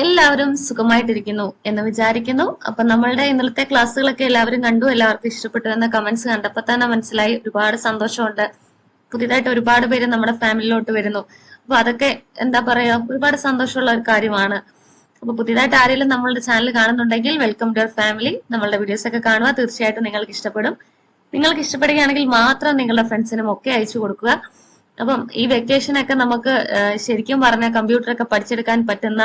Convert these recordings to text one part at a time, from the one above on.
എല്ലാവരും സുഖമായിട്ടിരിക്കുന്നു എന്ന് വിചാരിക്കുന്നു. അപ്പൊ നമ്മളുടെ ഇന്നലത്തെ ക്ലാസ്സുകളൊക്കെ എല്ലാവരും കണ്ടു എല്ലാവർക്കും ഇഷ്ടപ്പെട്ടു എന്ന കമന്റ്സ് കണ്ടപ്പോ തന്നെ മനസ്സിലായി ഒരുപാട് സന്തോഷമുണ്ട്. പുതിയതായിട്ട് ഒരുപാട് പേര് നമ്മുടെ ഫാമിലിയിലോട്ട് വരുന്നു. അപ്പൊ അതൊക്കെ എന്താ പറയാ ഒരുപാട് സന്തോഷമുള്ള ഒരു കാര്യമാണ്. അപ്പൊ പുതിയതായിട്ട് ആരെങ്കിലും നമ്മളുടെ ചാനൽ കാണുന്നുണ്ടെങ്കിൽ വെൽക്കം ടു അവർ ഫാമിലി നമ്മളുടെ വീഡിയോസ് ഒക്കെ കാണുക. തീർച്ചയായിട്ടും നിങ്ങൾക്ക് ഇഷ്ടപ്പെടും. നിങ്ങൾക്ക് ഇഷ്ടപ്പെടുകയാണെങ്കിൽ മാത്രം നിങ്ങളുടെ ഫ്രണ്ട്സിനും ഒക്കെ അയച്ചു കൊടുക്കുക. അപ്പം ഈ വെക്കേഷൻ ഒക്കെ നമുക്ക് ശരിക്കും പറഞ്ഞാൽ കമ്പ്യൂട്ടർ ഒക്കെ പഠിച്ചെടുക്കാൻ പറ്റുന്ന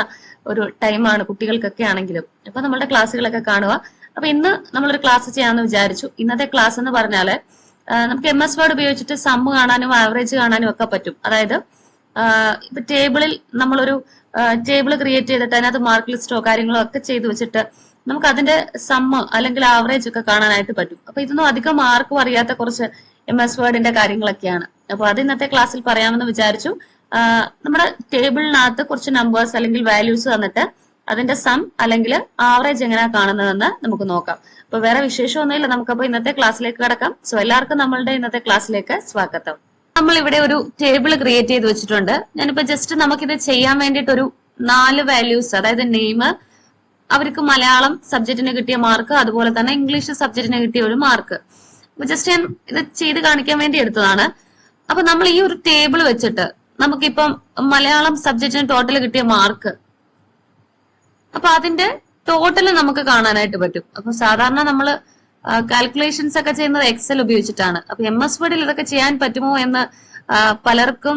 ഒരു ടൈമാണ് കുട്ടികൾക്കൊക്കെ ആണെങ്കിലും. അപ്പൊ നമ്മളുടെ ക്ലാസ്സുകളൊക്കെ കാണുക. അപ്പൊ ഇന്ന് നമ്മളൊരു ക്ലാസ് ചെയ്യാമെന്ന് വിചാരിച്ചു. ഇന്നത്തെ ക്ലാസ് എന്ന് പറഞ്ഞാൽ നമുക്ക് എം എസ് വേർഡ് ഉപയോഗിച്ചിട്ട് സമ്മ് കാണാനും ആവറേജ് കാണാനും ഒക്കെ പറ്റും. അതായത് ഇപ്പൊ ടേബിളിൽ നമ്മളൊരു ടേബിൾ ക്രിയേറ്റ് ചെയ്തിട്ട് അതിനകത്ത് മാർക്ക് ലിസ്റ്റോ കാര്യങ്ങളോ ഒക്കെ ചെയ്തു വെച്ചിട്ട് നമുക്ക് അതിന്റെ സമ്മ് അല്ലെങ്കിൽ ആവറേജ് ഒക്കെ കാണാനായിട്ട് പറ്റും. അപ്പൊ ഇതൊന്നും അധികം മാർക്കും അറിയാത്ത കുറച്ച് എം എസ് വേർഡിന്റെ കാര്യങ്ങളൊക്കെയാണ്. അപ്പൊ അത് ഇന്നത്തെ ക്ലാസ്സിൽ പറയാമെന്ന് വിചാരിച്ചു. നമ്മുടെ ടേബിളിനകത്ത് കുറച്ച് നമ്പേഴ്സ് അല്ലെങ്കിൽ വാല്യൂസ് തന്നിട്ട് അതിന്റെ സം അല്ലെങ്കിൽ ആവറേജ് എങ്ങനെയാ കാണുന്നതെന്ന് നമുക്ക് നോക്കാം. അപ്പൊ വേറെ വിശേഷമൊന്നുമില്ല നമുക്കപ്പോ ഇന്നത്തെ ക്ലാസ്സിലേക്ക് കടക്കാം. സോ എല്ലാവർക്കും നമ്മളുടെ ഇന്നത്തെ ക്ലാസ്സിലേക്ക് സ്വാഗതം. നമ്മൾ ഇവിടെ ഒരു ടേബിൾ ക്രിയേറ്റ് ചെയ്ത് വെച്ചിട്ടുണ്ട്. ഞാനിപ്പോ ജസ്റ്റ് നമുക്കിത് ചെയ്യാൻ വേണ്ടിയിട്ട് ഒരു നാല് വാല്യൂസ് അതായത് നെയിം അവർക്ക് മലയാളം സബ്ജക്റ്റിന് കിട്ടിയ മാർക്ക് അതുപോലെ തന്നെ ഇംഗ്ലീഷ് സബ്ജക്റ്റിന് കിട്ടിയ ഒരു മാർക്ക് ജസ്റ്റ് ഞാൻ ഇത് ചെയ്ത് കാണിക്കാൻ വേണ്ടി എടുത്തതാണ്. അപ്പൊ നമ്മൾ ഈ ഒരു ടേബിൾ വെച്ചിട്ട് നമുക്കിപ്പം മലയാളം സബ്ജക്റ്റിന് ടോട്ടൽ കിട്ടിയ മാർക്ക് അപ്പൊ അതിന്റെ ടോട്ടൽ നമുക്ക് കാണാനായിട്ട് പറ്റും. അപ്പൊ സാധാരണ നമ്മൾ കാൽക്കുലേഷൻസ് ഒക്കെ ചെയ്യുന്നത് എക്സൽ ഉപയോഗിച്ചിട്ടാണ്. അപ്പൊ എം എസ് വേർഡിൽ ഇതൊക്കെ ചെയ്യാൻ പറ്റുമോ എന്ന് പലർക്കും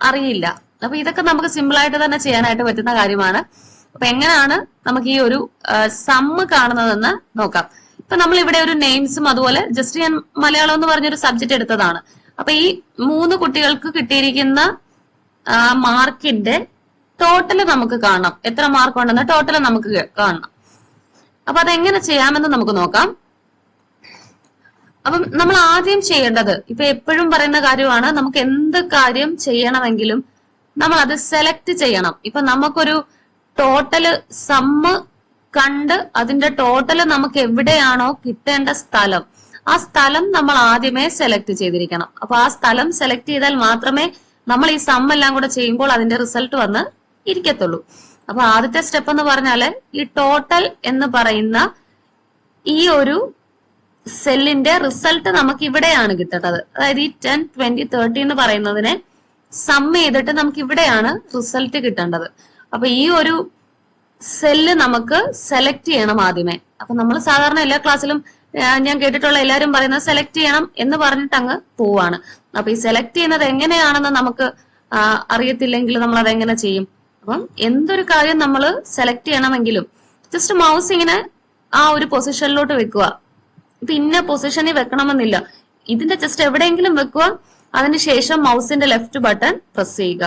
അറിയില്ല. അപ്പൊ ഇതൊക്കെ നമുക്ക് സിമ്പിൾ ആയിട്ട് തന്നെ ചെയ്യാനായിട്ട് പറ്റുന്ന കാര്യമാണ്. അപ്പൊ എങ്ങനെയാണ് നമുക്ക് ഈ ഒരു സമ്മ് കാണുന്നതെന്ന് നോക്കാം. ഇപ്പൊ നമ്മൾ ഇവിടെ ഒരു നെയിംസും അതുപോലെ ജസ്റ്റ് ഞാൻ മലയാളം എന്ന് പറഞ്ഞൊരു സബ്ജക്ട് എടുത്തതാണ്. അപ്പൊ ഈ മൂന്ന് കുട്ടികൾക്ക് കിട്ടിയിരിക്കുന്ന മാർക്കിന്റെ ടോട്ടൽ നമുക്ക് കാണാം. എത്ര മാർക്ക് ഉണ്ടെന്ന് ടോട്ടൽ നമുക്ക് കാണണം അപ്പൊ അതെങ്ങനെ ചെയ്യാമെന്ന് നമുക്ക് നോക്കാം. അപ്പം നമ്മൾ ആദ്യം ചെയ്യേണ്ടത് ഇപ്പൊ എപ്പോഴും പറയുന്ന കാര്യമാണ് നമുക്ക് എന്ത് കാര്യം ചെയ്യണമെങ്കിലും നമ്മൾ അത് സെലക്ട് ചെയ്യണം. ഇപ്പൊ നമുക്കൊരു ടോട്ടൽ സമ്മ് കണ്ട് അതിന്റെ ടോട്ടൽ നമുക്ക് എവിടെയാണോ കിട്ടേണ്ട സ്ഥലം. ആ സ്ഥലം നമ്മൾ ആദ്യമേ സെലക്ട് ചെയ്തിരിക്കണം. അപ്പൊ ആ സ്ഥലം സെലക്ട് ചെയ്താൽ മാത്രമേ നമ്മൾ ഈ സം എല്ലാം കൂടെ ചെയ്യുമ്പോൾ അതിന്റെ റിസൾട്ട് വന്ന് ഇരിക്കത്തുള്ളൂ. അപ്പൊ ആദ്യത്തെ സ്റ്റെപ്പ് എന്ന് പറഞ്ഞാൽ ഈ ടോട്ടൽ എന്ന് പറയുന്ന ഈ ഒരു സെല്ലിന്റെ റിസൾട്ട് നമുക്ക് ഇവിടെയാണ് കിട്ടേണ്ടത്. അതായത് ഈ ടെൻ ട്വന്റി തേർട്ടി എന്ന് പറയുന്നതിനെ സം ചെയ്തിട്ട് നമുക്ക് ഇവിടെയാണ് റിസൾട്ട് കിട്ടേണ്ടത്. അപ്പൊ ഈ ഒരു സെല്ല് നമുക്ക് സെലക്ട് ചെയ്യണം ആദ്യമേ. അപ്പൊ നമ്മൾ സാധാരണ എല്ലാ ക്ലാസ്സിലും ഞാൻ കേട്ടിട്ടുള്ള എല്ലാവരും പറയുന്നത് സെലക്ട് ചെയ്യണം എന്ന് പറഞ്ഞിട്ട് അങ്ങ് പോവാണ്. അപ്പൊ ഈ സെലക്ട് ചെയ്യുന്നത് എങ്ങനെയാണെന്ന് നമുക്ക് അറിയത്തില്ലെങ്കിൽ നമ്മൾ അതെങ്ങനെ ചെയ്യും? അപ്പം എന്തൊരു കാര്യം നമ്മൾ സെലക്ട് ചെയ്യണമെങ്കിലും ജസ്റ്റ് മൗസ് ഇങ്ങനെ ആ ഒരു പൊസിഷനിലോട്ട് വെക്കുക. ഇപ്പൊ ഇന്ന പൊസിഷനിൽ വെക്കണമെന്നില്ല. ഇതിന്റെ ജസ്റ്റ് എവിടെയെങ്കിലും വെക്കുക. അതിനുശേഷം മൗസിന്റെ ലെഫ്റ്റ് ബട്ടൺ പ്രസ് ചെയ്യുക.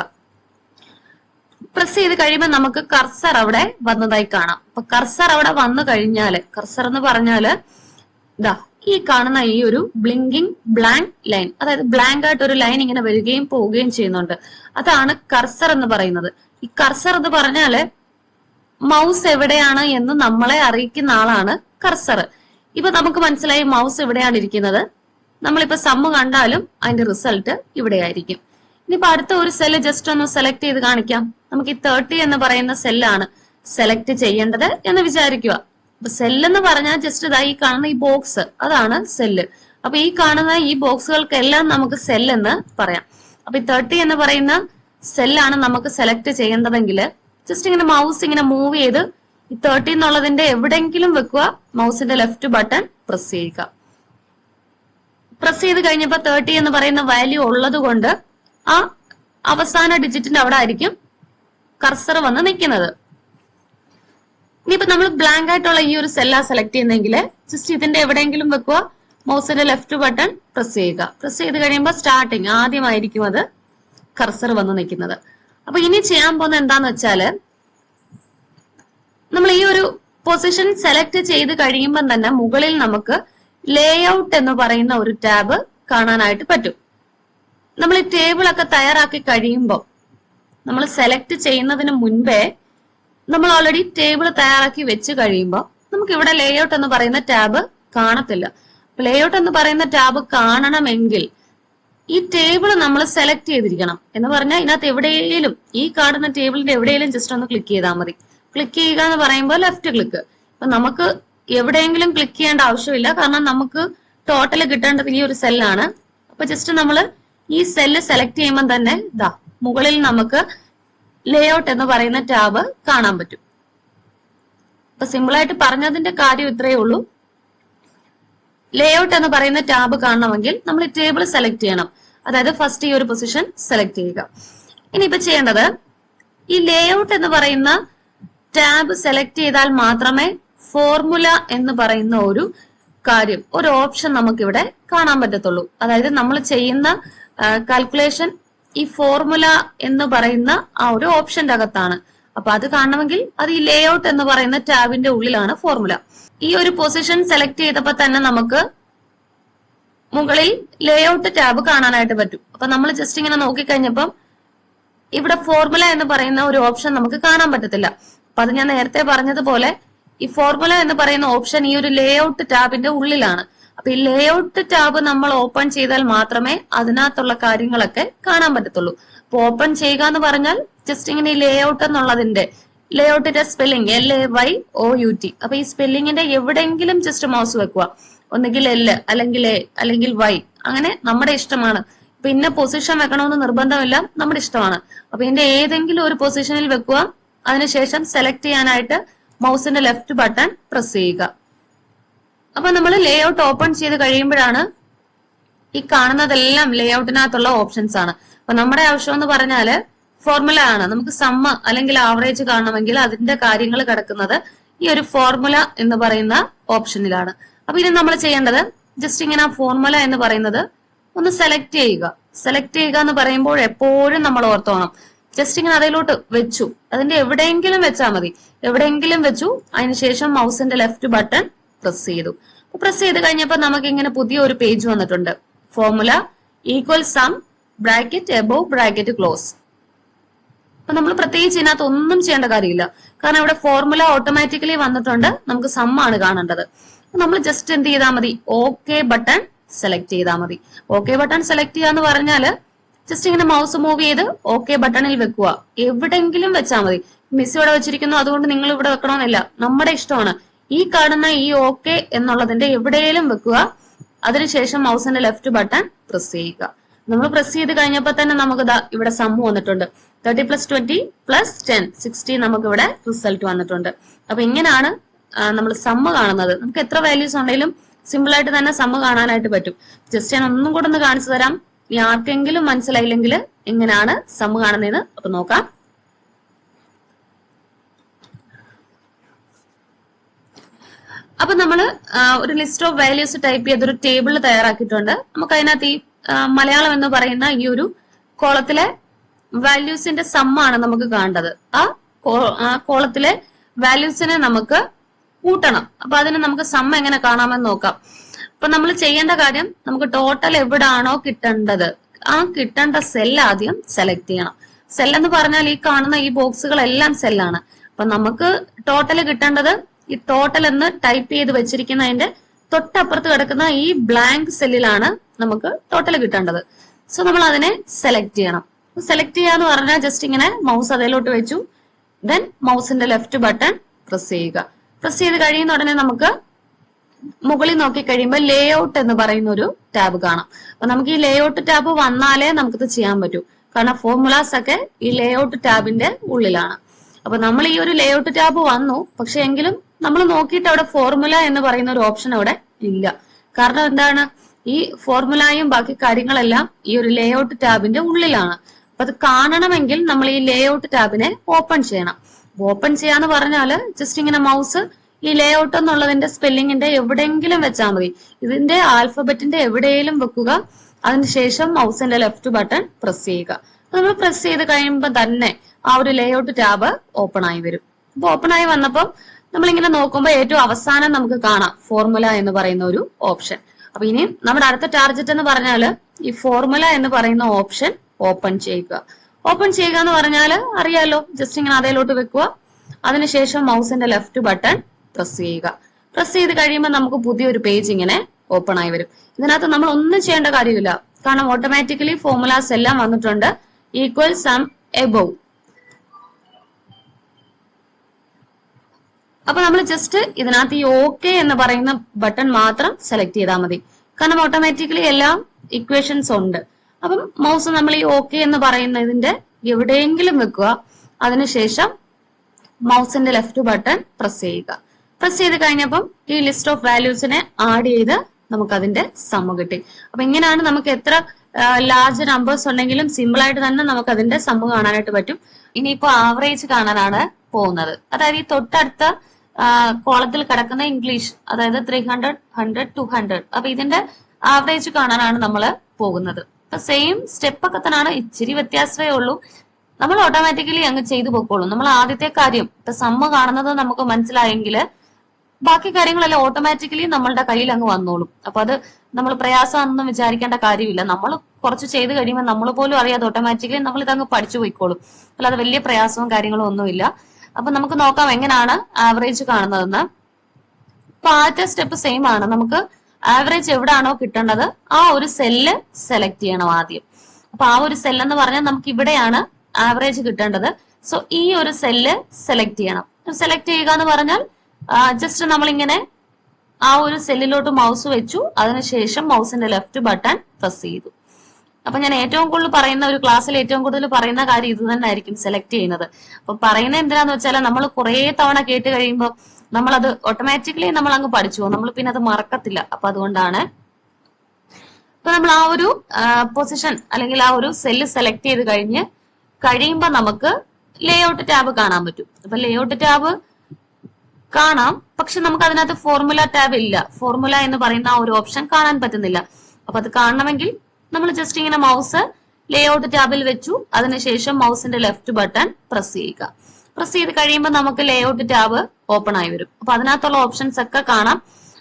പ്രസ് ചെയ്ത് കഴിയുമ്പോൾ നമുക്ക് കർസർ അവിടെ വന്നതായി കാണാം. അപ്പൊ കർസർ അവിടെ വന്നു കഴിഞ്ഞാൽ കർസർ എന്ന് പറഞ്ഞാൽ ഇതാ ഈ കാണുന്ന ഈ ഒരു ബ്ലിങ്കിങ് ബ്ലാങ്ക് ലൈൻ അതായത് ബ്ലാങ്ക് ആയിട്ട് ഒരു ലൈൻ ഇങ്ങനെ വരികയും പോവുകയും ചെയ്യുന്നുണ്ട്. അതാണ് കർസർ എന്ന് പറയുന്നത്. ഈ കർസർ എന്ന് പറഞ്ഞാൽ മൗസ് എവിടെയാണ് എന്ന് നമ്മളെ അറിയിക്കുന്ന ആളാണ് കർസർ ഇപ്പൊ നമുക്ക് മനസ്സിലായി മൗസ് എവിടെയാണ് ഇരിക്കുന്നത്? നമ്മളിപ്പോ സമ്മ് കണ്ടാലും അതിന്റെ റിസൾട്ട് ഇവിടെയായിരിക്കും. ഇനിയിപ്പോ അടുത്ത ഒരു സെല്ല് ജസ്റ്റ് ഒന്ന് സെലക്ട് ചെയ്ത് കാണിക്കാം. നമുക്ക് ഈ തേർട്ടി എന്ന് പറയുന്ന സെല്ലാണ് സെലക്ട് ചെയ്യേണ്ടത് എന്ന് വിചാരിക്കുക. അപ്പൊ സെല്ലെന്ന് പറഞ്ഞാൽ ജസ്റ്റ് ഇതാ ഈ കാണുന്ന ഈ ബോക്സ് അതാണ് സെല്ല് അപ്പൊ ഈ കാണുന്ന ഈ ബോക്സുകൾക്കെല്ലാം നമുക്ക് സെല്ലെന്ന് പറയാം. അപ്പൊ ഈ തേർട്ടി എന്ന് പറയുന്ന സെല്ലാണ് നമുക്ക് സെലക്ട് ചെയ്യേണ്ടതെങ്കിൽ ജസ്റ്റ് ഇങ്ങനെ മൗസ് ഇങ്ങനെ മൂവ് ചെയ്ത് ഈ തേർട്ടി എന്നുള്ളതിന്റെ എവിടെയെങ്കിലും വെക്കുക. മൗസിന്റെ ലെഫ്റ്റ് ബട്ടൺ പ്രസ് ചെയ്യുക. പ്രസ് ചെയ്ത് കഴിഞ്ഞപ്പോ തേർട്ടി എന്ന് പറയുന്ന വാല്യൂ ഉള്ളത് കൊണ്ട് ആ അവസാന ഡിജിറ്റിന്റെ അവിടെ ആയിരിക്കും കർസർ വന്ന് നിൽക്കുന്നത്. ഇനിയിപ്പോ നമ്മൾ ബ്ലാങ്ക് ആയിട്ടുള്ള ഈ ഒരു സെല്ലാ സെലക്ട് ചെയ്യുന്നെങ്കിൽ ജസ്റ്റ് ഇതിന്റെ എവിടെയെങ്കിലും വെക്കുക. മൗസിന്റെ ലെഫ്റ്റ് ബട്ടൺ പ്രസ് ചെയ്യുക. പ്രസ് ചെയ്ത് കഴിയുമ്പോൾ സ്റ്റാർട്ടിങ് ആദ്യമായിരിക്കും അത് കർസർ വന്ന് നിൽക്കുന്നത്. അപ്പൊ ഇനി ചെയ്യാൻ പോകുന്ന എന്താന്ന് വെച്ചാൽ നമ്മൾ ഈ ഒരു പൊസിഷൻ സെലക്ട് ചെയ്ത് കഴിയുമ്പോൾ തന്നെ മുകളിൽ നമുക്ക് ലേഔട്ട് എന്ന് പറയുന്ന ഒരു ടാബ് കാണാനായിട്ട് പറ്റും. നമ്മൾ ഈ ടേബിൾ ഒക്കെ തയ്യാറാക്കി കഴിയുമ്പോൾ നമ്മൾ സെലക്ട് ചെയ്യുന്നതിന് മുൻപേ നമ്മൾ ഓൾറെഡി ടേബിൾ തയ്യാറാക്കി വെച്ച് കഴിയുമ്പോൾ നമുക്ക് ഇവിടെ ലേഔട്ട് എന്ന് പറയുന്ന ടാബ് കാണത്തില്ല. ലേഔട്ട് എന്ന് പറയുന്ന ടാബ് കാണണമെങ്കിൽ ഈ ടേബിൾ നമ്മൾ സെലക്ട് ചെയ്തിരിക്കണം. എന്ന് പറഞ്ഞാൽ ഇതിനകത്ത് എവിടെയെങ്കിലും ഈ കാണുന്ന ടേബിളിന്റെ എവിടെയെങ്കിലും ജസ്റ്റ് ഒന്ന് ക്ലിക്ക് ചെയ്താൽ മതി. ക്ലിക്ക് ചെയ്യുക എന്ന് പറയുമ്പോൾ ലെഫ്റ്റ് ക്ലിക്ക് അപ്പൊ നമുക്ക് എവിടെയെങ്കിലും ക്ലിക്ക് ചെയ്യേണ്ട ആവശ്യമില്ല. കാരണം നമുക്ക് ടോട്ടൽ കിട്ടേണ്ടത് ഈ ഒരു സെല്ലാണ് അപ്പൊ ജസ്റ്റ് നമ്മൾ ഈ സെല്ല് സെലക്ട് ചെയ്യുമ്പോൾ തന്നെ ഇതാ മുകളിൽ നമുക്ക് ലേഔട്ട് എന്ന് പറയുന്ന ടാബ് കാണാൻ പറ്റും. അപ്പൊ സിമ്പിൾ ആയിട്ട് പറഞ്ഞതിന്റെ കാര്യം ഇത്രയേ ഉള്ളൂ. ലേഔട്ട് എന്ന് പറയുന്ന ടാബ് കാണണമെങ്കിൽ നമ്മൾ ഈ ടേബിൾ സെലക്ട് ചെയ്യണം. അതായത് ഫസ്റ്റ് ഈ ഒരു പൊസിഷൻ സെലക്ട് ചെയ്യുക. ഇനിയിപ്പോ ചെയ്യേണ്ടത് ഈ ലേഔട്ട് എന്ന് പറയുന്ന ടാബ് സെലക്ട് ചെയ്താൽ മാത്രമേ ഫോർമുല എന്ന് പറയുന്ന ഒരു കാര്യം ഒരു ഓപ്ഷൻ നമുക്കിവിടെ കാണാൻ പറ്റത്തുള്ളൂ. അതായത് നമ്മൾ ചെയ്യുന്ന കാൽക്കുലേഷൻ ഈ ഫോർമുല എന്ന് പറയുന്ന ആ ഒരു ഓപ്ഷന്റെ അകത്താണ് അപ്പൊ അത് കാണണമെങ്കിൽ അത് ഈ ലേഔട്ട് എന്ന് പറയുന്ന ടാബിന്റെ ഉള്ളിലാണ് ഫോർമുല ഈ ഒരു പൊസിഷൻ സെലക്ട് ചെയ്തപ്പോ തന്നെ നമുക്ക് മുകളിൽ ലേഔട്ട് ടാബ് കാണാനായിട്ട് പറ്റും. അപ്പൊ നമ്മൾ ജസ്റ്റ് ഇങ്ങനെ നോക്കിക്കഴിഞ്ഞപ്പം ഇവിടെ ഫോർമുല എന്ന് പറയുന്ന ഒരു ഓപ്ഷൻ നമുക്ക് കാണാൻ പറ്റത്തില്ല. അപ്പൊ അത് ഞാൻ നേരത്തെ പറഞ്ഞതുപോലെ ഈ ഫോർമുല എന്ന് പറയുന്ന ഓപ്ഷൻ ഈ ഒരു ലേഔട്ട് ടാബിന്റെ ഉള്ളിലാണ്. അപ്പൊ ഈ ലേഔട്ട് ടാബ് നമ്മൾ ഓപ്പൺ ചെയ്താൽ മാത്രമേ അതിനകത്തുള്ള കാര്യങ്ങളൊക്കെ കാണാൻ പറ്റത്തുള്ളൂ. അപ്പൊ ഓപ്പൺ ചെയ്യുക എന്ന് പറഞ്ഞാൽ ജസ്റ്റ് ഇങ്ങനെ ഈ ലേഔട്ട് എന്നുള്ളതിന്റെ ലേഔട്ടിന്റെ spelling L A Y O U T അപ്പൊ ഈ സ്പെല്ലിങ്ങിന്റെ എവിടെയെങ്കിലും ജസ്റ്റ് മൗസ് വെക്കുക. ഒന്നുകിൽ എൽ അല്ലെങ്കിൽ എ അല്ലെങ്കിൽ വൈ അങ്ങനെ നമ്മുടെ ഇഷ്ടമാണ്. പിന്നെ പൊസിഷൻ വെക്കണമെന്ന് നിർബന്ധമില്ല നമ്മുടെ ഇഷ്ടമാണ്. അപ്പൊ ഇതിന്റെ ഏതെങ്കിലും ഒരു പൊസിഷനിൽ വെക്കുക. അതിനുശേഷം സെലക്ട് ചെയ്യാനായിട്ട് മൗസിന്റെ ലെഫ്റ്റ് ബട്ടൺ പ്രസ് ചെയ്യുക. അപ്പൊ നമ്മൾ ലേ ഔട്ട് ഓപ്പൺ ചെയ്ത് കഴിയുമ്പോഴാണ് ഈ കാണുന്നതെല്ലാം ലേ ഔട്ടിനകത്തുള്ള ഓപ്ഷൻസ് ആണ്. അപ്പൊ നമ്മുടെ ആവശ്യം എന്ന് പറഞ്ഞാൽ ഫോർമുല ആണ്. നമുക്ക് സമ്മ അല്ലെങ്കിൽ ആവറേജ് കാണണമെങ്കിൽ അതിന്റെ കാര്യങ്ങൾ കിടക്കുന്നത് ഈ ഒരു ഫോർമുല എന്ന് പറയുന്ന ഓപ്ഷനിലാണ് അപ്പൊ ഇനി നമ്മൾ ചെയ്യേണ്ടത് ജസ്റ്റ് ഇങ്ങനെ ആ ഫോർമുല എന്ന് പറയുന്നത് ഒന്ന് സെലക്ട് ചെയ്യുക. സെലക്ട് ചെയ്യുക എന്ന് പറയുമ്പോൾ എപ്പോഴും നമ്മൾ ഓർത്തോണം. ജസ്റ്റ് ഇങ്ങനെ അതിലോട്ട് വെച്ചു. അതിന്റെ എവിടെയെങ്കിലും വെച്ചാൽ മതി. എവിടെയെങ്കിലും വെച്ചു. അതിനുശേഷം മൗസിന്റെ ലെഫ്റ്റ് ബട്ടൺ പ്രസ് ചെയ്തു. പ്രസ് ചെയ്ത് കഴിഞ്ഞപ്പോൾ നമുക്ക് ഇങ്ങനെ പുതിയ ഒരു പേജ് വന്നിട്ടുണ്ട്. Formula equal sum bracket above bracket close അപ്പൊ നമ്മൾ പ്രത്യേകിച്ച് ഇതിനകത്ത് ഒന്നും ചെയ്യേണ്ട കാര്യമില്ല. കാരണം ഇവിടെ ഫോർമുല ഓട്ടോമാറ്റിക്കലി വന്നിട്ടുണ്ട്. നമുക്ക് സം ആണ് കാണേണ്ടത്. നമ്മൾ ജസ്റ്റ് എന്ത് ചെയ്താൽ മതി? ഓക്കെ ബട്ടൺ സെലക്ട് ചെയ്താൽ മതി. ഓക്കെ ബട്ടൺ സെലക്ട് ചെയ്യാന്ന് പറഞ്ഞാൽ ജസ്റ്റ് ഇങ്ങനെ മൗസ് മൂവ് ചെയ്ത് ഓക്കെ ബട്ടണിൽ വെക്കുക. എവിടെങ്കിലും വെച്ചാൽ മതി. മിസ് ഇവിടെ വെച്ചിരിക്കുന്നു അതുകൊണ്ട് നിങ്ങൾ ഇവിടെ വെക്കണമെന്നില്ല. നമ്മുടെ ഇഷ്ടമാണ്. ഈ കാണുന്ന ഈ ഓക്കെ എന്നുള്ളതിന്റെ എവിടെയെങ്കിലും വെക്കുക. അതിനുശേഷം മൗസിന്റെ ലെഫ്റ്റ് ബട്ടൺ പ്രസ് ചെയ്യുക. നമ്മൾ പ്രസ് ചെയ്ത് കഴിഞ്ഞപ്പോൾ തന്നെ നമുക്ക് ഇവിടെ സമ്മ് വന്നിട്ടുണ്ട്. Thirty plus twenty plus ten sixty നമുക്ക് ഇവിടെ റിസൾട്ട് വന്നിട്ടുണ്ട്. അപ്പൊ ഇങ്ങനെയാണ് നമ്മൾ സമ്മ് കാണുന്നത്. നമുക്ക് എത്ര വാല്യൂസ് ഉണ്ടെങ്കിലും സിമ്പിൾ ആയിട്ട് തന്നെ സമ്മ് കാണാനായിട്ട് പറ്റും. ജസ്റ്റ് ഞാൻ ഒന്നും കൂടെ ഒന്ന് കാണിച്ചു തരാം. ഇനി ആർക്കെങ്കിലും മനസ്സിലായില്ലെങ്കിൽ എങ്ങനെയാണ് സമ്മ് കാണുന്നതെന്ന് അപ്പൊ നോക്കാം. അപ്പൊ നമ്മൾ ഒരു ലിസ്റ്റ് ഓഫ് വാല്യൂസ് ടൈപ്പ് ചെയ്ത് ഒരു ടേബിൾ തയ്യാറാക്കിയിട്ടുണ്ട്. നമുക്ക് അതിനകത്ത് ഈ മലയാളം എന്ന് പറയുന്ന ഈ ഒരു കോളത്തിലെ വാല്യൂസിന്റെ സമ്മാണ് നമുക്ക് കാണേണ്ടത്. ആ കോളത്തിലെ വാല്യൂസിനെ നമുക്ക് കൂട്ടണം. അപ്പൊ അതിന് നമുക്ക് സമ്മ എങ്ങനെ കാണാമെന്ന് നോക്കാം. അപ്പൊ നമ്മൾ ചെയ്യേണ്ട കാര്യം നമുക്ക് ടോട്ടൽ എവിടാണോ കിട്ടേണ്ടത്. ആ കിട്ടേണ്ട സെൽ ആദ്യം സെലക്ട് ചെയ്യണം. സെൽ എന്ന് പറഞ്ഞാൽ ഈ കാണുന്ന ഈ ബോക്സുകളെല്ലാം സെല്ലാണ് അപ്പൊ നമുക്ക് ടോട്ടൽ കിട്ടേണ്ടത് ഈ ടോട്ടൽ എന്ന് ടൈപ്പ് ചെയ്ത് വെച്ചിരിക്കുന്നതിന്റെ തൊട്ടപ്പുറത്ത് കിടക്കുന്ന ഈ ബ്ലാങ്ക് സെല്ലിലാണ് നമുക്ക് ടോട്ടൽ കിട്ടേണ്ടത്. സോ നമ്മൾ അതിനെ സെലക്ട് ചെയ്യണം. സെലക്ട് ചെയ്യാന്ന് പറഞ്ഞാൽ ജസ്റ്റ് ഇങ്ങനെ മൗസ് അതിലോട്ട് വെച്ചു. ദെൻ മൗസിന്റെ ലെഫ്റ്റ് ബട്ടൺ പ്രസ് ചെയ്യുക. പ്രസ് ചെയ്ത് കഴിയുന്ന ഉടനെ നമുക്ക് മുകളിൽ നോക്കി കഴിയുമ്പോൾ ലേ ഔട്ട് എന്ന് പറയുന്ന ഒരു ടാബ് കാണാം. അപ്പൊ നമുക്ക് ഈ ലേ ഔട്ട് ടാബ് വന്നാലേ നമുക്കിത് ചെയ്യാൻ പറ്റൂ. കാരണം ഫോർമുലാസ് ഒക്കെ ഈ ലേ ഔട്ട് ടാബിന്റെ ഉള്ളിലാണ്. അപ്പൊ നമ്മൾ ഈ ഒരു ലേ ഔട്ട് ടാബ് വന്നു. പക്ഷെ എങ്കിലും നമ്മൾ നോക്കിയിട്ട് അവിടെ ഫോർമുല എന്ന് പറയുന്ന ഒരു ഓപ്ഷൻ അവിടെ ഇല്ല. കാരണം എന്താണ്? ഈ ഫോർമുലയും ബാക്കി കാര്യങ്ങളെല്ലാം ഈ ഒരു ലേ ഔട്ട് ടാബിന്റെ ഉള്ളിലാണ്. അപ്പൊ അത് കാണണമെങ്കിൽ നമ്മൾ ഈ ലേ ഔട്ട് ടാബിനെ ഓപ്പൺ ചെയ്യണം. ഓപ്പൺ ചെയ്യാന്ന് പറഞ്ഞാൽ ജസ്റ്റ് ഇങ്ങനെ മൗസ് ഈ ലേ ഔട്ട് എന്നുള്ളതിന്റെ സ്പെല്ലിങ്ങിന്റെ എവിടെയെങ്കിലും വെച്ചാൽ മതി. ഇതിന്റെ ആൽഫബറ്റിന്റെ എവിടെയെങ്കിലും വെക്കുക. അതിനുശേഷം മൗസിന്റെ ലെഫ്റ്റ് ബട്ടൺ പ്രസ് ചെയ്യുക. നമ്മൾ പ്രസ് ചെയ്ത് കഴിയുമ്പോൾ തന്നെ ആ ഒരു ലേ ഔട്ട് ടാബ് ഓപ്പൺ ആയി വരും. അപ്പൊ ഓപ്പൺ ആയി വന്നപ്പോൾ നമ്മളിങ്ങനെ നോക്കുമ്പോൾ ഏറ്റവും അവസാനം നമുക്ക് കാണാം ഫോർമുല എന്ന് പറയുന്ന ഒരു ഓപ്ഷൻ അപ്പൊ ഇനി നമ്മുടെ അടുത്ത ടാർജറ്റ് എന്ന് പറഞ്ഞാൽ ഈ ഫോർമുല എന്ന് പറയുന്ന ഓപ്ഷൻ ഓപ്പൺ ചെയ്യുക. ഓപ്പൺ ചെയ്യുക എന്ന് പറഞ്ഞാൽ അറിയാലോ ജസ്റ്റ് ഇങ്ങനെ അതേലോട്ട് വെക്കുക. അതിനുശേഷം മൗസിന്റെ ലെഫ്റ്റ് ബട്ടൺ പ്രസ് ചെയ്യുക. പ്രസ് ചെയ്ത് കഴിയുമ്പോൾ നമുക്ക് പുതിയൊരു പേജ് ഇങ്ങനെ ഓപ്പൺ ആയി വരും. ഇതിനകത്ത് നമ്മൾ ഒന്നും ചെയ്യേണ്ട കാര്യമില്ല. കാരണം ഓട്ടോമാറ്റിക്കലി ഫോർമുലാസ് എല്ലാം വന്നിട്ടുണ്ട്. ഈക്വൽ സം എബോവ് അപ്പൊ നമ്മൾ ജസ്റ്റ് ഇതിനകത്ത് ഈ ഓക്കെ എന്ന് പറയുന്ന ബട്ടൺ മാത്രം സെലക്ട് ചെയ്താൽ മതി. കാരണം ഓട്ടോമാറ്റിക്കലി എല്ലാം ഇക്വേഷൻസ് ഉണ്ട്. അപ്പം മൗസ് നമ്മൾ ഈ ഓക്കെ എന്ന് പറയുന്നതിന്റെ എവിടെയെങ്കിലും വെക്കുക. അതിനുശേഷം മൗസിന്റെ ലെഫ്റ്റ് ബട്ടൺ പ്രസ് ചെയ്യുക. പ്രസ് ചെയ്ത് കഴിഞ്ഞപ്പം ഈ ലിസ്റ്റ് ഓഫ് വാല്യൂസിനെ ആഡ് ചെയ്ത് നമുക്ക് അതിന്റെ സമ്മ കിട്ടി. അപ്പൊ ഇങ്ങനെയാണ് നമുക്ക് എത്ര ലാർജ് നമ്പേഴ്സ് ഉണ്ടെങ്കിലും സിമ്പിൾ ആയിട്ട് തന്നെ നമുക്ക് അതിന്റെ സമ്മ കാണാനായിട്ട് പറ്റും. ഇനിയിപ്പോ ആവറേജ് കാണാനാണ് പോകുന്നത്. അതായത് ഈ തൊട്ടടുത്ത കോളത്തിൽ കിടക്കുന്ന ഇംഗ്ലീഷ് അതായത് three hundred hundred two hundred അപ്പൊ ഇതിന്റെ ആവറേജ് കാണാനാണ് നമ്മൾ പോകുന്നത്. അപ്പൊ സെയിം സ്റ്റെപ്പ് ഒക്കെ തന്നെയാണ്. ഇച്ചിരി വ്യത്യാസമേ ഉള്ളൂ. നമ്മൾ ഓട്ടോമാറ്റിക്കലി അങ്ങ് ചെയ്തു പൊക്കോളും നമ്മൾ ആദ്യത്തെ കാര്യം ഇപ്പൊ സമ്മ കാണുന്നത് നമുക്ക് മനസ്സിലായെങ്കിൽ ബാക്കി കാര്യങ്ങളെല്ലാം ഓട്ടോമാറ്റിക്കലി നമ്മളുടെ കയ്യിൽ അങ്ങ് വന്നോളും. അപ്പൊ അത് നമ്മൾ പ്രയാസമാണെന്നും വിചാരിക്കേണ്ട കാര്യമില്ല. നമ്മൾ കുറച്ച് ചെയ്ത് കഴിയുമ്പോൾ നമ്മൾ പോലും അറിയാതെ ഓട്ടോമാറ്റിക്കലി നമ്മൾ ഇതങ്ങ് പഠിച്ചു പോയിക്കോളും. അല്ലാതെ വലിയ പ്രയാസവും കാര്യങ്ങളും ഒന്നുമില്ല. അപ്പൊ നമുക്ക് നോക്കാം എങ്ങനെയാണ് ആവറേജ് കാണുന്നതെന്ന്. അപ്പൊ ആദ്യത്തെ സ്റ്റെപ്പ് സെയിം ആണ്. നമുക്ക് ആവറേജ് എവിടെയാണോ കിട്ടേണ്ടത് ആ ഒരു സെല്ല് സെലക്ട് ചെയ്യണം ആദ്യം. അപ്പൊ ആ ഒരു സെൽ എന്ന് പറഞ്ഞാൽ നമുക്ക് ഇവിടെയാണ് ആവറേജ് കിട്ടേണ്ടത്. സോ ഈ ഒരു സെല്ല് സെലക്ട് ചെയ്യണം. സെലക്ട് ചെയ്യുക എന്ന് പറഞ്ഞാൽ ജസ്റ്റ് നമ്മളിങ്ങനെ ആ ഒരു സെല്ലിലോട്ട് മൗസ് വെച്ചു. അതിനുശേഷം മൗസിന്റെ ലെഫ്റ്റ് ബട്ടൺ പ്രസ് ചെയ്തു. അപ്പൊ ഞാൻ ഏറ്റവും കൂടുതൽ പറയുന്ന ഒരു ക്ലാസ്സിൽ ഏറ്റവും കൂടുതൽ പറയുന്ന കാര്യം ഇത് തന്നെ ആയിരിക്കും സെലക്ട് ചെയ്യുന്നത്. അപ്പൊ പറയുന്നത് എന്തിനാന്ന് വെച്ചാൽ നമ്മൾ കുറെ തവണ കേട്ട് കഴിയുമ്പോൾ നമ്മൾ അത് ഓട്ടോമാറ്റിക്കലി നമ്മൾ അങ്ങ് പഠിച്ചു നമ്മൾ പിന്നെ അത് മറക്കത്തില്ല. അപ്പൊ അതുകൊണ്ടാണ് ഇപ്പൊ നമ്മൾ ആ ഒരു പൊസിഷൻ അല്ലെങ്കിൽ ആ ഒരു സെല്ല് സെലക്ട് ചെയ്ത് കഴിഞ്ഞ് കഴിയുമ്പോൾ നമുക്ക് ലേഔട്ട് ടാബ് കാണാൻ പറ്റും. അപ്പൊ ലേഔട്ട് ടാബ് കാണാം. പക്ഷെ നമുക്ക് അതിനകത്ത് ഫോർമുല ടാബ് ഇല്ല. ഫോർമുല എന്ന് പറയുന്ന ആ ഒരു ഓപ്ഷൻ കാണാൻ പറ്റുന്നില്ല. അപ്പൊ അത് കാണണമെങ്കിൽ നമ്മൾ ജസ്റ്റ് ഇങ്ങനെ മൗസ് ലേഔട്ട് ടാബിൽ വെച്ചു. അതിനുശേഷം മൗസിന്റെ ലെഫ്റ്റ് ബട്ടൺ പ്രസ് ചെയ്യുക. പ്രസ് ചെയ്ത് കഴിയുമ്പോൾ നമുക്ക് ലേഔട്ട് ടാബ് ഓപ്പൺ ആയി വരും. അപ്പൊ അതിനകത്തുള്ള ഓപ്ഷൻസ് ഒക്കെ കാണാം.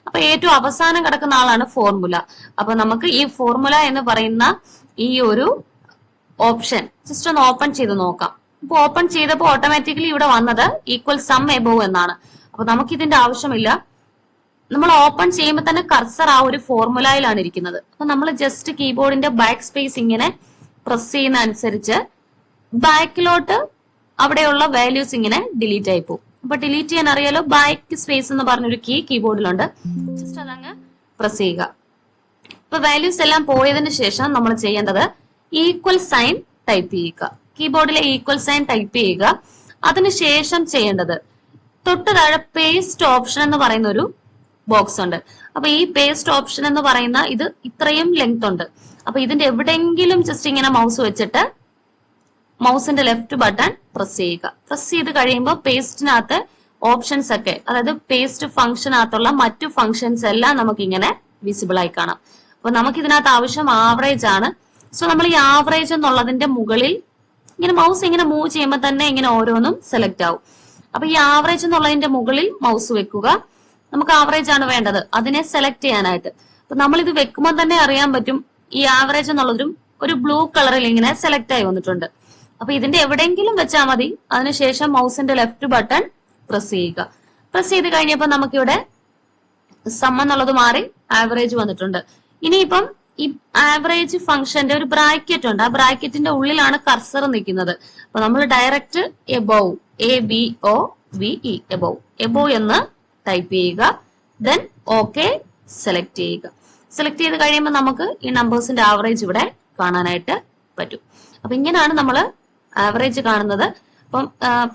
അപ്പൊ ഏറ്റവും അവസാനം കിടക്കുന്ന ആളാണ് ഫോർമുല അപ്പൊ നമുക്ക് ഈ ഫോർമുല എന്ന് പറയുന്ന ഈ ഒരു ഓപ്ഷൻ ജസ്റ്റ് ഒന്ന് ഓപ്പൺ ചെയ്ത് നോക്കാം. ഇപ്പൊ ഓപ്പൺ ചെയ്തപ്പോൾ ഓട്ടോമാറ്റിക്കലി ഇവിടെ വന്നത് ഈക്വൽ സം എബോവ് എന്നാണ്. അപ്പൊ നമുക്ക് ഇതിന്റെ ആവശ്യമില്ല. നമ്മൾ ഓപ്പൺ ചെയ്യുമ്പോൾ തന്നെ കർസർ ആ ഒരു ഫോർമുലയിലാണ് ഇരിക്കുന്നത്. അപ്പൊ നമ്മൾ ജസ്റ്റ് കീബോർഡിന്റെ ബാക്ക് സ്പേസ് ഇങ്ങനെ പ്രസ് ചെയ്യുന്ന അനുസരിച്ച് ബാക്കിലോട്ട് അവിടെയുള്ള വാല്യൂസ് ഇങ്ങനെ ഡിലീറ്റ് ആയി പോകും. അപ്പൊ ഡിലീറ്റ് ചെയ്യാൻ അറിയാലോ? ബാക്ക് സ്പേസ് എന്ന് പറഞ്ഞൊരു കീ കീബോർഡിലുണ്ട് ജസ്റ്റ് അതങ്ങ് പ്രസ് ചെയ്യുക. ഇപ്പൊ വാല്യൂസ് എല്ലാം പോയതിന് ശേഷം നമ്മൾ ചെയ്യേണ്ടത് ഈക്വൽ സൈൻ ടൈപ്പ് ചെയ്യുക. കീബോർഡിലെ ഈക്വൽ സൈൻ ടൈപ്പ് ചെയ്യുക. അതിനുശേഷം ചെയ്യേണ്ടത് തൊട്ട് താഴെ പേസ്റ്റ് ഓപ്ഷൻ എന്ന് പറയുന്ന ഒരു ബോക്സ് ഉണ്ട്. അപ്പൊ ഈ പേസ്റ്റ് ഓപ്ഷൻ എന്ന് പറയുന്ന ഇത് ഇത്രയും ലെങ്ത് ഉണ്ട്. അപ്പൊ ഇതിന്റെ എവിടെയെങ്കിലും ജസ്റ്റ് ഇങ്ങനെ മൗസ് വെച്ചിട്ട് മൗസിന്റെ ലെഫ്റ്റ് ബട്ടൺ പ്രസ് ചെയ്യുക. പ്രസ് ചെയ്ത് കഴിയുമ്പോൾ പേസ്റ്റിനകത്ത് ഓപ്ഷൻസ് ഒക്കെ അതായത് പേസ്റ്റ് ഫംഗ്ഷനകത്തുള്ള മറ്റു ഫംഗ്ഷൻസ് എല്ലാം നമുക്ക് ഇങ്ങനെ വിസിബിൾ ആയി കാണാം. അപ്പൊ നമുക്ക് ഇതിനകത്ത് ആവശ്യം ആവറേജ് ആണ്. സോ നമ്മൾ ഈ ആവറേജ് എന്നുള്ളതിന്റെ മുകളിൽ ഇങ്ങനെ മൗസ് ഇങ്ങനെ മൂവ് ചെയ്യുമ്പോൾ തന്നെ ഇങ്ങനെ ഓരോന്നും സെലക്ട് ആവും. അപ്പൊ ഈ ആവറേജ് എന്നുള്ളതിന്റെ മുകളിൽ മൗസ് വെക്കുക. നമുക്ക് ആവറേജ് ആണ് വേണ്ടത്. അതിനെ സെലക്ട് ചെയ്യാനായിട്ട്. അപ്പൊ നമ്മൾ ഇത് വെക്കുമ്പോൾ തന്നെ അറിയാൻ പറ്റും ഈ ആവറേജ് എന്നുള്ളതും ഒരു ബ്ലൂ കളറിൽ ഇങ്ങനെ സെലക്ട് ആയി വന്നിട്ടുണ്ട്. അപ്പൊ ഇതിന്റെ എവിടെയെങ്കിലും വെച്ചാൽ മതി. അതിനുശേഷം മൗസിന്റെ ലെഫ്റ്റ് ബട്ടൺ പ്രസ് ചെയ്യുക. പ്രസ് ചെയ്ത് കഴിഞ്ഞപ്പോൾ നമുക്കിവിടെ സം എന്നുള്ളത് മാറി ആവറേജ് വന്നിട്ടുണ്ട്. ഇനിയിപ്പം ഈ ആവറേജ് ഫംഗ്ഷന്റെ ഒരു ബ്രാക്കറ്റ് ഉണ്ട്. ആ ബ്രാക്കറ്റിന്റെ ഉള്ളിലാണ് കർസർ നിൽക്കുന്നത്. അപ്പൊ നമ്മൾ direct above A B O V E above above എന്ന് ടൈപ്പ് ചെയ്യുക. ദെൻ ഓക്കെ സെലക്ട് ചെയ്യുക. സെലക്ട് ചെയ്ത് കഴിയുമ്പോൾ നമുക്ക് ഈ നമ്പേഴ്സിന്റെ ആവറേജ് ഇവിടെ കാണാനായിട്ട് പറ്റും. അപ്പൊ ഇങ്ങനെയാണ് നമ്മൾ ആവറേജ് കാണുന്നത്. അപ്പം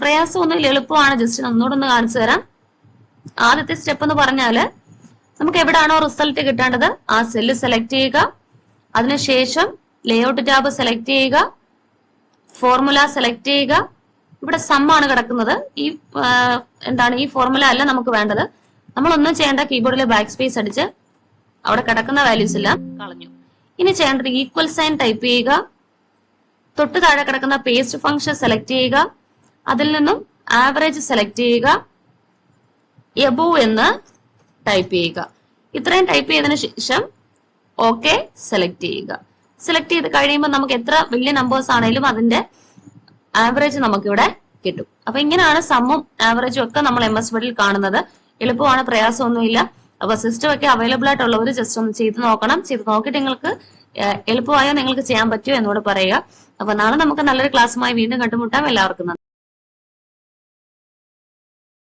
പ്രയാസമൊന്നുമില്ല എളുപ്പമാണ്. ജസ്റ്റ് ഒന്നുകൂടെ ഒന്ന് കാണിച്ചു തരാം. ആദ്യത്തെ സ്റ്റെപ്പ് എന്ന് പറഞ്ഞാൽ നമുക്ക് എവിടെയാണോ റിസൾട്ട് കിട്ടേണ്ടത് ആ സെല്ല് സെലക്ട് ചെയ്യുക. അതിനുശേഷം ലേഔട്ട് ടാബ് സെലക്ട് ചെയ്യുക. ഫോർമുല സെലക്ട് ചെയ്യുക. ഇവിടെ സം ആണ് കിടക്കുന്നത്. ഈ എന്താണ് ഈ ഫോർമുല അല്ല നമുക്ക് വേണ്ടത്. നമ്മൾ ഒന്നും ചെയ്യേണ്ട കീബോർഡിൽ ബാക്ക് സ്പേസ് അടിച്ച് അവിടെ കിടക്കുന്ന വാല്യൂസ് എല്ലാം കളഞ്ഞു. ഇനി ചെയ്യേണ്ടത് ഈക്വൽ സൈൻ ടൈപ്പ് ചെയ്യുക. തൊട്ട് താഴെ കിടക്കുന്ന പേസ്റ്റ് ഫംഗ്ഷൻ സെലക്ട് ചെയ്യുക. അതിൽ നിന്നും ആവറേജ് സെലക്ട് ചെയ്യുക. എബോ എന്ന് ടൈപ്പ് ചെയ്യുക. ഇത്രയും ടൈപ്പ് ചെയ്തതിന് ശേഷം ഓക്കെ സെലക്ട് ചെയ്യുക. സെലക്ട് ചെയ്ത് കഴിയുമ്പോൾ നമുക്ക് എത്ര വലിയ നമ്പേഴ്സ് ആണെങ്കിലും അതിന്റെ ആവറേജ് നമുക്കിവിടെ കിട്ടും. അപ്പൊ ഇങ്ങനെയാണ് സമ്മും ആവറേജും ഒക്കെ നമ്മൾ എം എസ് വേർഡിൽ കാണുന്നത്. എളുപ്പമാണ് പ്രയാസമൊന്നുമില്ല. അപ്പൊ സിസ്റ്റം ഒക്കെ അവൈലബിൾ ആയിട്ടുള്ളവർ ജസ്റ്റ് ഒന്ന് ചെയ്ത് നോക്കണം. ചെയ്ത് നോക്കിയിട്ട് നിങ്ങൾക്ക് എളുപ്പമായോ നിങ്ങൾക്ക് ചെയ്യാൻ പറ്റുമോ എന്നോട് പറയുക. അപ്പൊ നാളെ നമുക്ക് നല്ലൊരു ക്ലാസ്സുമായി വീണ്ടും കണ്ടുമുട്ടാം. എല്ലാവർക്കും